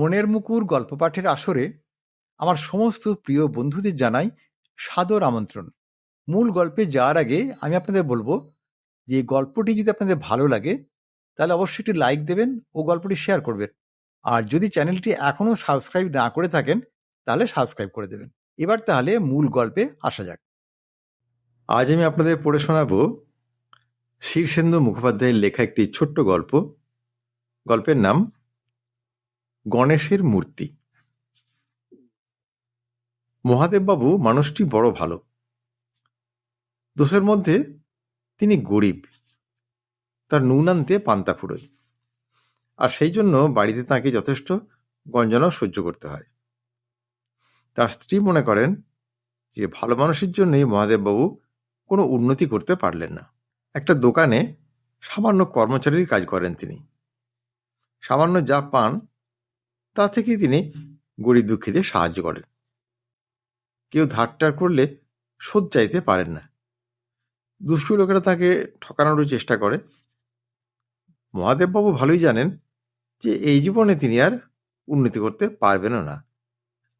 মনের মুকুর গল্প পাঠের আসরে আমার সমস্ত প্রিয় বন্ধুদের জানাই সাদর আমন্ত্রণ। মূল গল্পে যাওয়ার আগে আমি আপনাদের বলব যে গল্পটি যদি আপনাদের ভালো লাগে, তাহলে অবশ্যই একটি লাইক দেবেন ও গল্পটি শেয়ার করবেন। আর যদি চ্যানেলটি এখনও সাবস্ক্রাইব না করে থাকেন, তাহলে সাবস্ক্রাইব করে দেবেন। এবার তাহলে মূল গল্পে আসা যাক। আজ আমি আপনাদের পড়ে শোনাবো শীর্ষেন্দু মুখোপাধ্যায়ের লেখা একটি ছোট্ট গল্প। গল্পের নাম গণেশের মূর্তি। মহাদেববাবু মানুষটি বড় ভালো। দোষের মধ্যে তিনি গরিব। তার নুন আনতে পান্তা ফুরোয়। আর সেই জন্য বাড়িতে তাকে যথেষ্ট গঞ্জনাও সহ্য করতে হয়। তার স্ত্রী মনে করেন যে, ভালো মানুষের জন্যই মহাদেববাবু কোনো উন্নতি করতে পারলেন না। একটা দোকানে সামান্য কর্মচারীর কাজ করেন তিনি। সামান্য যা পান তা থেকেই তিনি গরিব দুঃখীদের সাহায্য করেন। কেউ ধারটার করলে শোধ চাইতে পারেন না। দুষ্টু লোকেরা তাকে ঠকানোর চেষ্টা করে। মহাদেববাবু ভালোই জানেন যে এই জীবনে তিনি আর উন্নতি করতে পারবেনও না।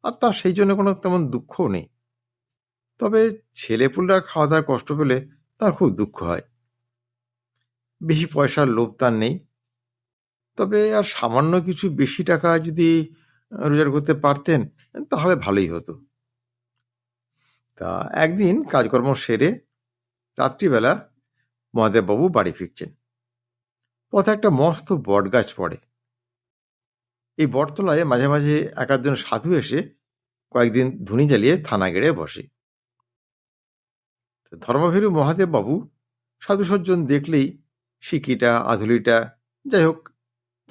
আর তার সেই জন্য কোনো তেমন দুঃখও নেই। তবে ছেলেপুলরা খাওয়া দাওয়ার কষ্ট পেলে তার খুব দুঃখ হয়। বেশি পয়সার লোভ তার নেই। তবে আর সামান্য কিছু বেশি টাকা যদি রোজগার করতে পারতেন, তাহলে ভালোই হতো। তা একদিন কাজকর্ম সেরে রাত্রিবেলা মহাদেববাবু বাড়ি ফিরছেন। পথে একটা মস্ত বটগাছ পড়ে। এই বটতলায় মাঝে মাঝে এক একজন সাধু এসে কয়েকদিন ধুনি জ্বালিয়ে থানা গেড়ে বসে। ধর্মভীরু মহাদেব বাবু সাধু সজ্জন দেখলেই সিকিটা আধুলিটা, যাই হোক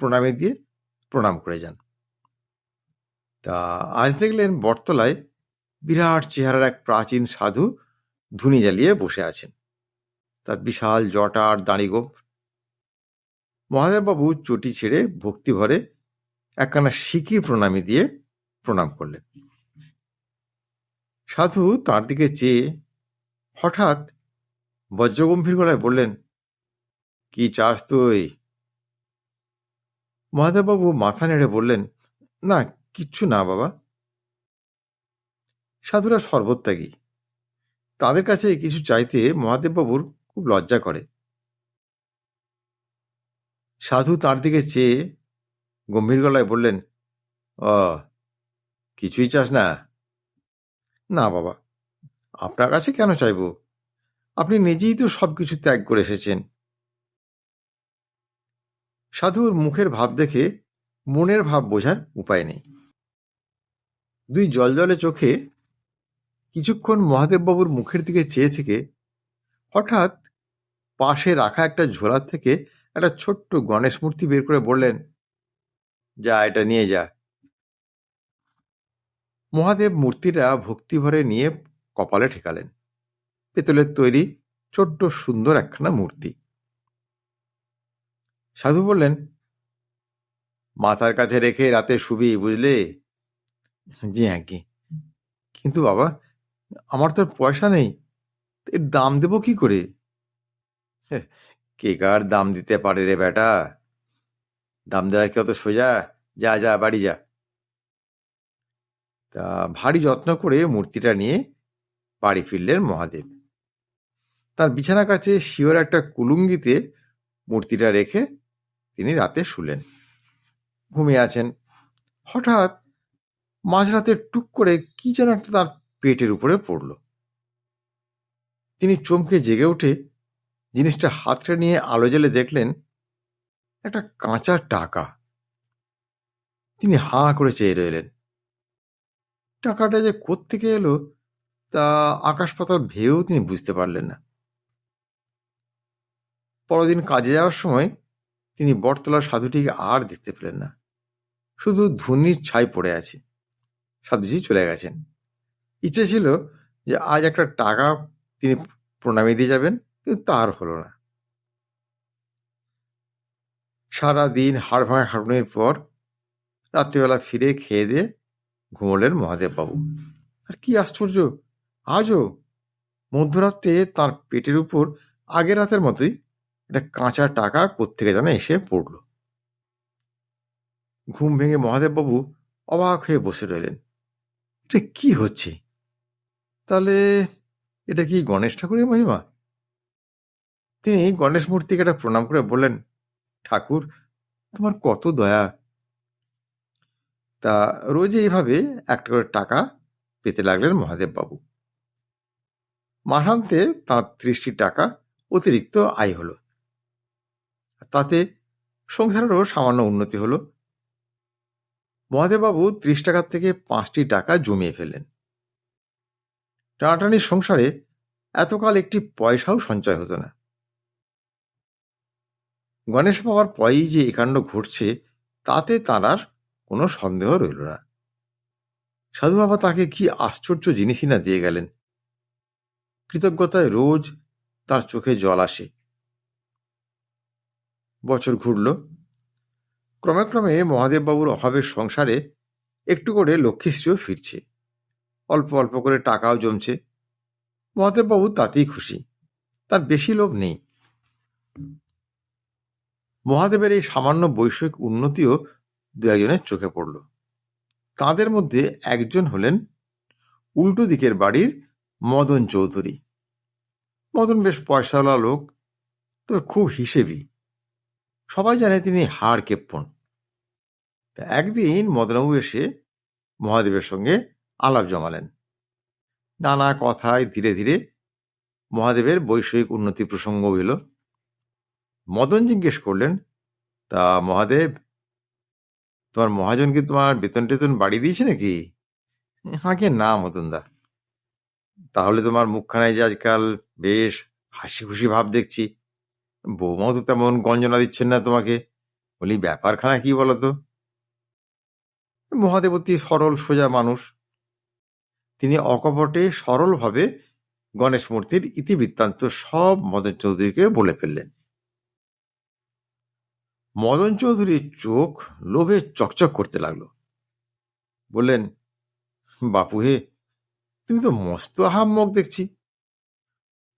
প্রণামে দিয়ে প্রণাম করে যান। তা আজ দেখলেন বটতলায় বিরাট চেহারার এক প্রাচীন সাধু ধুনি জ্বালিয়ে বসে আছেন। তার বিশাল জটা আর দাঁড়িগোপ মহাদেববাবু চটি ছেড়ে ভক্তি ভরে একখানা শিকি প্রণামী দিয়ে প্রণাম করলেন। সাধু তার দিকে চেয়ে হঠাৎ বজ্রগম্ভীর গলায় বললেন, কি চাস তুই? মহাদেববাবু মাথা নেড়ে বললেন, না, কিচ্ছু না বাবা। সাধুরা সর্বত্যাগী। তাদের কাছে কিছু চাইতে মহাদেববাবুর খুব লজ্জা করে। সাধু তার দিকে চেয়ে গম্ভীর গলায় বললেন অ কিছুই চাস না? না বাবা, আপনার কাছে কেন চাইব? আপনি নিজেই তো সবকিছু ত্যাগ করে এসেছেন। সাধুর মুখের ভাব দেখে মনের ভাব বোঝার উপায় নেই। দুই জলজলে চোখে কিছুক্ষণ মহাদেববাবুর মুখের দিকে চেয়ে থেকে হঠাৎ পাশে রাখা একটা ঝোলার থেকে একটা ছোট্ট গণেশ মূর্তি বের করে বললেন, যা, এটা নিয়ে যা। মহাদেব মূর্তিটা ভক্তিভরে নিয়ে কপালে ঠেকালেন। পেতলের তৈরি ছোট্ট সুন্দর একখানা মূর্তি। সাধু বললেন, মাথার কাছে রেখে রাতে শুবি, বুঝলে? জি আজ্ঞে কিন্তু বাবা, আমার তো পয়সা নেই এর দাম দেবো কি করে? কে কার দাম দিতে পারে রে বেটা? দাম দেওয়া কি অত সোজা? যা যা, বাড়ি যা। তা ভারী যত্ন করে মূর্তিটা নিয়ে বাড়ি ফিরলেন মহাদেব। তার বিছানা কাছে শিওর একটা কুলুঙ্গিতে মূর্তিটা রেখে তিনি রাতে শুলেন। ঘুমিয়ে আছেন। হঠাৎ মাঝরাতে টুক করে কি যেন একটা তার পেটের উপরে পড়ল। তিনি চমকে জেগে উঠে জিনিসটা হাতটা নিয়ে আলো জেলে দেখলেন একটা কাঁচা টাকা। তিনি হাঁ করে চেয়ে রইলেন। টাকাটা যে কোত্থেকে এলো তা আকাশ পাতাল ভেয়েও তিনি বুঝতে পারলেন না। পরদিন কাজে যাওয়ার সময় তিনি বটতলার সাধুটিকে আর দেখতে পেলেন না। শুধু ধুনির ছাই পড়ে আছে। সাধুজি চলে গেছেন। ইচ্ছে ছিল যে আজ একটা টাকা তিনি প্রণামী দিয়ে যাবেন, কিন্তু তার হলো না। সারা দিন হাড় ভাঙা খাটুনির পর রাত্রিবেলা ফিরে খেয়ে দিয়ে ঘুমলেন মহাদেববাবু। আর কি আশ্চর্য! আজও মধ্যরাত্রে তার পেটের উপর আগের রাতের মতোই একটা কাঁচা টাকা কোত্থেকে যেন এসে পড়ল। ঘুম ভেঙে মহাদেববাবু অবাক হয়ে বসে রইলেন। এটা কি হচ্ছে? তাহলে এটা কি গণেশ ঠাকুরের মহিমা? তিনি গণেশ মূর্তিকে একটা প্রণাম করে বললেন, ঠাকুর, তোমার কত দয়া। তা রোজ এইভাবে একটা করে টাকা পেতে লাগলেন মহাদেব বাবু মাসান্তে তাঁর ত্রিশটি টাকা অতিরিক্ত আয় হলো। তাতে সংসারেরও সামান্য উন্নতি হলো। মহাদেববাবু ত্রিশ টাকার থেকে পাঁচটি টাকা জমিয়ে ফেললেন। টানাটানির সংসারে এতকাল একটি পয়সাও সঞ্চয় হতো না। গণেশ বাবার পরেই যে একাণ্ড ঘটছে, তাতে তাঁর কোনো সন্দেহ রইল না। সাধু বাবা তাকে কি আশ্চর্য জিনিসই না দিয়ে গেলেন। কৃতজ্ঞতায় রোজ তার চোখে জল আসে। বছর ঘুরল। ক্রমে ক্রমে মহাদেববাবুর অভাবের সংসারে একটু করে লক্ষ্মীশ্রীও ফিরছে। অল্প অল্প করে টাকাও জমছে। মহাদেববাবু তাতেই খুশি। তার বেশি লোভ নেই। মহাদেবের এই সামান্য বৈষয়িক উন্নতিও দু একজনের চোখে পড়ল। তাঁদের মধ্যে একজন হলেন উল্টো দিকের বাড়ির মদন চৌধুরী। মদন বেশ পয়সাওয়ালা লোক, তবে খুব হিসেবি। সবাই জানে তিনি হাড় কেপ্পন। তা একদিন মদনবাবু এসে মহাদেবের সঙ্গে আলাপ জমালেন। নানা কথায় ধীরে ধীরে মহাদেবের বৈষয়িক উন্নতি প্রসঙ্গ এলো মদন জিজ্ঞেস করলেন, তা মহাদেব, তোমার মহাজন কি তোমার বেতন টেতন বাড়িয়ে দিয়েছে নাকি? আগে না মদনদা তাহলে তোমার মুখখানায় যে আজকাল বেশ হাসি খুশি ভাব দেখছি। বৌমাও তো তেমন গঞ্জনা দিচ্ছেন না তোমাকে। বলি, ব্যাপারখানা কি বলতো? মহাদেবতী সরল সোজা মানুষ। তিনি অকপটে সরলভাবে গণেশ মূর্তির ইতিবৃত্তান্ত সব মদন চৌধুরীকে বলে ফেললেন। মদন চৌধুরীর চোখ লোভে চকচক করতে লাগল। বললেন বাপু হে তুমি তো মস্ত আহাম্মক দেখছি।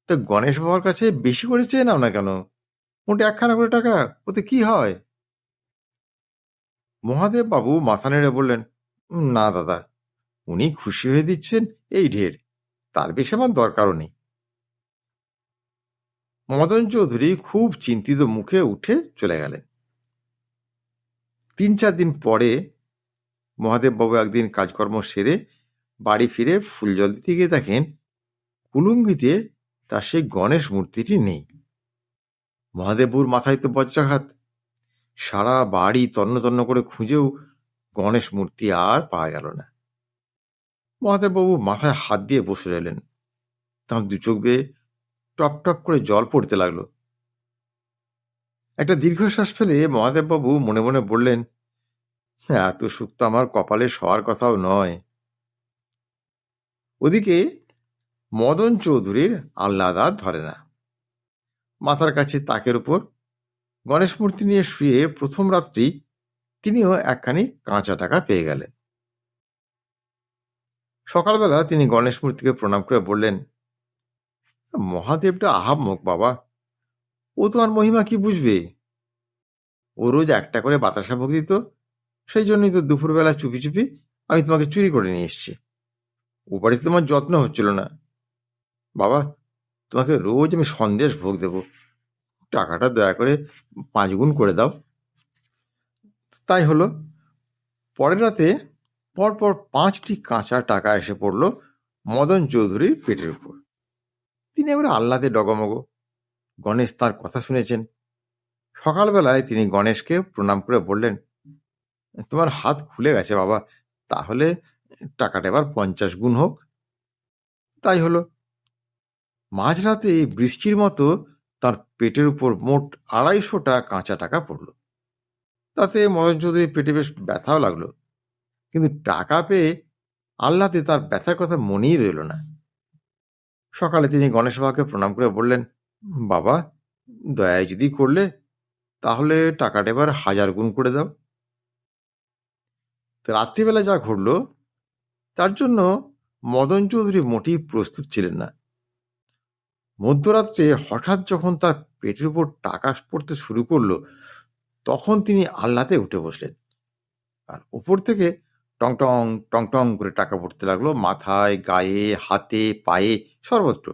তা গণেশ বাবার কাছে বেশি করে চেয়ে নাও না কেন? মোটে একখানা করে টাকা, ওতে কি হয়? মহাদেব বাবু মাথা নেড়ে বললেন না দাদা, উনি খুশি হয়ে দিচ্ছেন এই ঢের, তার বেশি আমার দরকারও নেই। মদন চৌধুরী খুব চিন্তিত মুখে উঠে চলে গেলেন। তিন চার দিন পরে মহাদেববাবু একদিন কাজকর্ম সেরে বাড়ি ফিরে ফুল জল দিতে গিয়ে দেখেন কুলুঙ্গিতে তার সেই গণেশ মূর্তিটি নেই। মহাদেবুর মাথায় তো বজ্রাঘাত। সারা বাড়ি তন্ন তন্ন করে খুঁজেও গণেশ মূর্তি আর পাওয়া গেল না। মহাদেববাবু মাথায় হাত দিয়ে বসে রইলেন। তাঁর দু চোখ বেয়ে টপ টপ করে জল পড়তে লাগল। একটা দীর্ঘশ্বাস ফেলে মহাদেববাবু মনে মনে বললেন, এত সুখ তো আমার কপালে শোয়ার কথাও নয়। ওদিকে মদন চৌধুরীর আহ্লাদ ধরে না। মাথার কাছে তাকের উপর। গণেশ মূর্তি নিয়ে শুয়ে প্রথম রাত্রি তিনিও একখানি কাঁচা টাকা পেয়ে গেলেন। সকালবেলা তিনি গণেশ মূর্তিকে প্রণাম করে বললেন, মহাদেবটা আহাম্মক বাবা। ও তোমার মহিমা কি বুঝবে? ও রোজ একটা করে বাতাসা ভোগ দিত। সেই জন্যই তো দুপুরবেলা চুপি চুপি আমি তোমাকে চুরি করে নিয়ে এসছি। ও বাড়িতে তোমার যত্ন হচ্ছিল না। বাবা তোমাকে রোজ আমি সন্দেশ ভোগ দেব। টাকাটা দয়া করে পাঁচ গুণ করে দাও। তাই হলো। পরের রাতে পরপর পাঁচটি কাঁচা টাকা এসে পড়ল মদন চৌধুরীর পেটের উপর। তিনি এবার আহ্লাদে ডগমগ। গণেশ তার কথা শুনেছেন। সকালবেলায় তিনি গণেশকে প্রণাম করে বললেন, তোমার হাত খুলে গেছে বাবা, তাহলে টাকাটা এবার পঞ্চাশ গুণ হোক। তাই হলো। মাঝরাতে বৃষ্টির মতো তার পেটের উপর মোট আড়াইশোটা কাঁচা টাকা পড়ল। তাতে মদন চৌধুরীর পেটে বেশ ব্যথাও লাগল। কিন্তু টাকা পেয়ে আল্লাতে তার ব্যথার কথা মনেই রইল না। সকালে তিনি গণেশ বাবাকে প্রণাম করে বললেন, বাবা, দয়ায় যদি করলে, তাহলে টাকাটা এবার হাজার গুণ করে দাও। রাত্রিবেলা যা ঘটল, তার জন্য মদন চৌধুরী মোটেই প্রস্তুত ছিলেন না। মধ্যরাত্রে হঠাৎ যখন তার পেটের উপর টাকা পড়তে শুরু করল, তখন তিনি আহ্লাতে উঠে বসলেন। আর ওপর থেকে টং টং টং টং করে টাকা পড়তে লাগল, মাথায়, গায়ে, হাতে, পায়ে, সর্বত্র।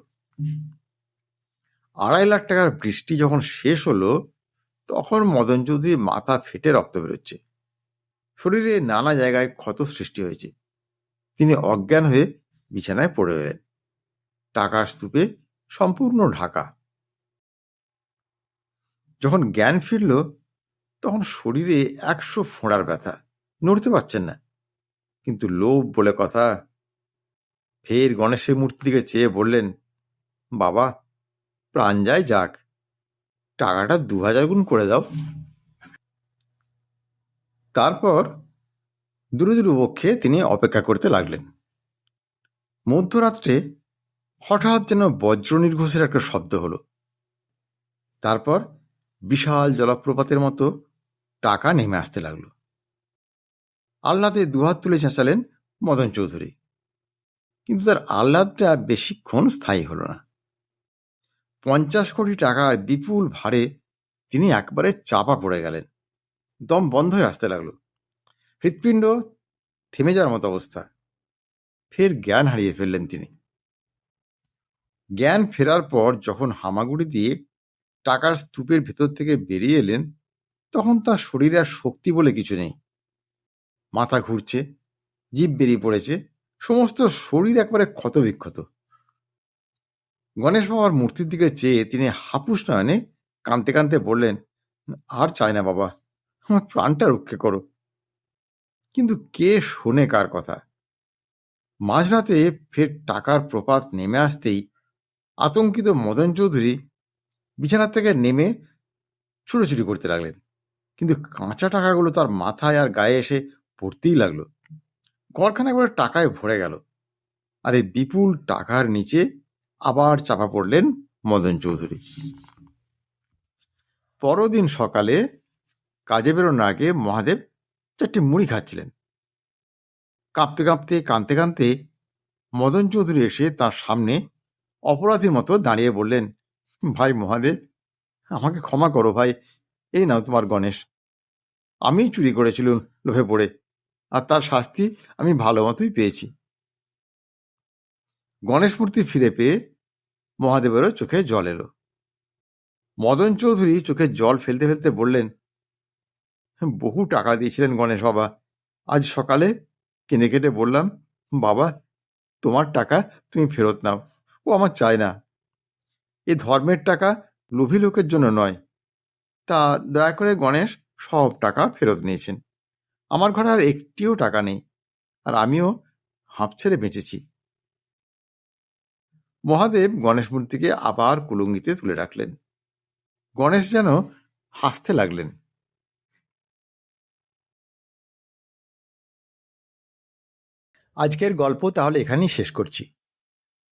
আড়াই লাখ টাকার বৃষ্টি যখন শেষ হলো, তখন মদন চৌধুরী মাথা ফেটে রক্ত বেরোচ্ছে। শরীরে নানা জায়গায় ক্ষত সৃষ্টি হয়েছে। তিনি অজ্ঞান হয়ে বিছানায় পড়ে রইলেন। টাকার স্তূপে সম্পূর্ণ ঢাকা। যখন জ্ঞান ফিরল, তখন শরীরে একশো ফোঁড়ার ব্যথা। নড়তে পারছেন না। কিন্তু লোভ বলে কথা। ফের গণেশের মূর্তি দিকে চেয়ে বললেন, বাবা, প্রাণ যায় যাক। টাকাটা দু হাজার গুণ করে দাও। তারপর দূরে দূরে বক্ষে তিনি অপেক্ষা করতে লাগলেন। মধ্যরাত্রে হঠাৎ যেন বজ্র নির্ঘোষের একটা শব্দ হলো। তারপর বিশাল জলপ্রপাতের মতো টাকা নেমে আসতে লাগল। আহ্লাদে দুহাত তুলে চেঁচালেন মদন চৌধুরী। কিন্তু তার আহ্লাদটা বেশিক্ষণ স্থায়ী হলো না। পঞ্চাশ কোটি টাকার বিপুল ভারে তিনি একবারে চাপা পড়ে গেলেন। দম বন্ধ হয়ে আসতে লাগল। হৃৎপিণ্ড থেমে যাওয়ার মতো অবস্থা। ফের জ্ঞান হারিয়ে ফেললেন তিনি। জ্ঞান ফেরার পর যখন হামাগুড়ি দিয়ে টাকার স্তূপের ভেতর থেকে বেরিয়ে এলেন, তখন তার শরীরে আর শক্তি বলে কিছু নেই। মাথা ঘুরছে জীব বেরিয়ে পড়েছে, সমস্ত শরীর একবারে ক্ষতবিক্ষত। গণেশ বাবার মূর্তির দিকে চেয়ে তিনি হাপুস নয়নে কাঁদতে কাঁদতে বললেন, আর চায় না বাবা, আমার প্রাণটা রক্ষে করো। কিন্তু কে শোনে কার কথা? মাঝরাতে ফের টাকার প্রপাত নেমে আসতেই আতঙ্কিত মদন চৌধুরী বিছানার থেকে নেমে ছুটোছুটি করতে লাগলেন। কিন্তু কাঁচা টাকাগুলো তার মাথায় আর গায়ে এসে পড়তেই লাগল। ঘরখানা একবারে টাকায় ভরে গেল। আর এই বিপুল টাকার নিচে আবার চাপা পড়লেন মদন চৌধুরী। পরদিন সকালে কাজে বেরোনোর আগে মহাদেব চারটি মুড়ি খাচ্ছিলেন। কাঁপতে কাঁপতে, কাঁদতে কাঁদতে মদন চৌধুরী এসে তার সামনে অপরাধীর মতো দাঁড়িয়ে বললেন, ভাই মহাদেব, আমাকে ক্ষমা করো ভাই, এই নাও তোমার গণেশ। আমি চুরি করেছিলুম লোভে পড়ে, আর তার শাস্তি আমি ভালো মতোই পেয়েছি। গণেশ মূর্তি ফিরে পেয়ে মহাদেবেরও চোখে জল এলো। মদন চৌধুরী চোখে জল ফেলতে ফেলতে বললেন, বহু টাকা দিয়েছিলেন গণেশ বাবা, আজ সকালে কিনে কেটে বললাম, বাবা, তোমার টাকা তুমি ফেরত নাও ও আমার চায় না। এ ধর্মের টাকা লোভী লোকের জন্য নয়। তা দয়া করে গণেশ সব টাকা ফেরত নিয়েছেন। আমার ঘরে আর একটিও টাকা নেই, আর আমিও হাঁপ ছেড়ে বেঁচেছি। মহাদেব গণেশ মূর্তিকে আবার কুলুঙ্গিতে তুলে রাখলেন। গণেশ যেন হাসতে লাগলেন। আজকের গল্প তাহলে এখানেই শেষ করছি।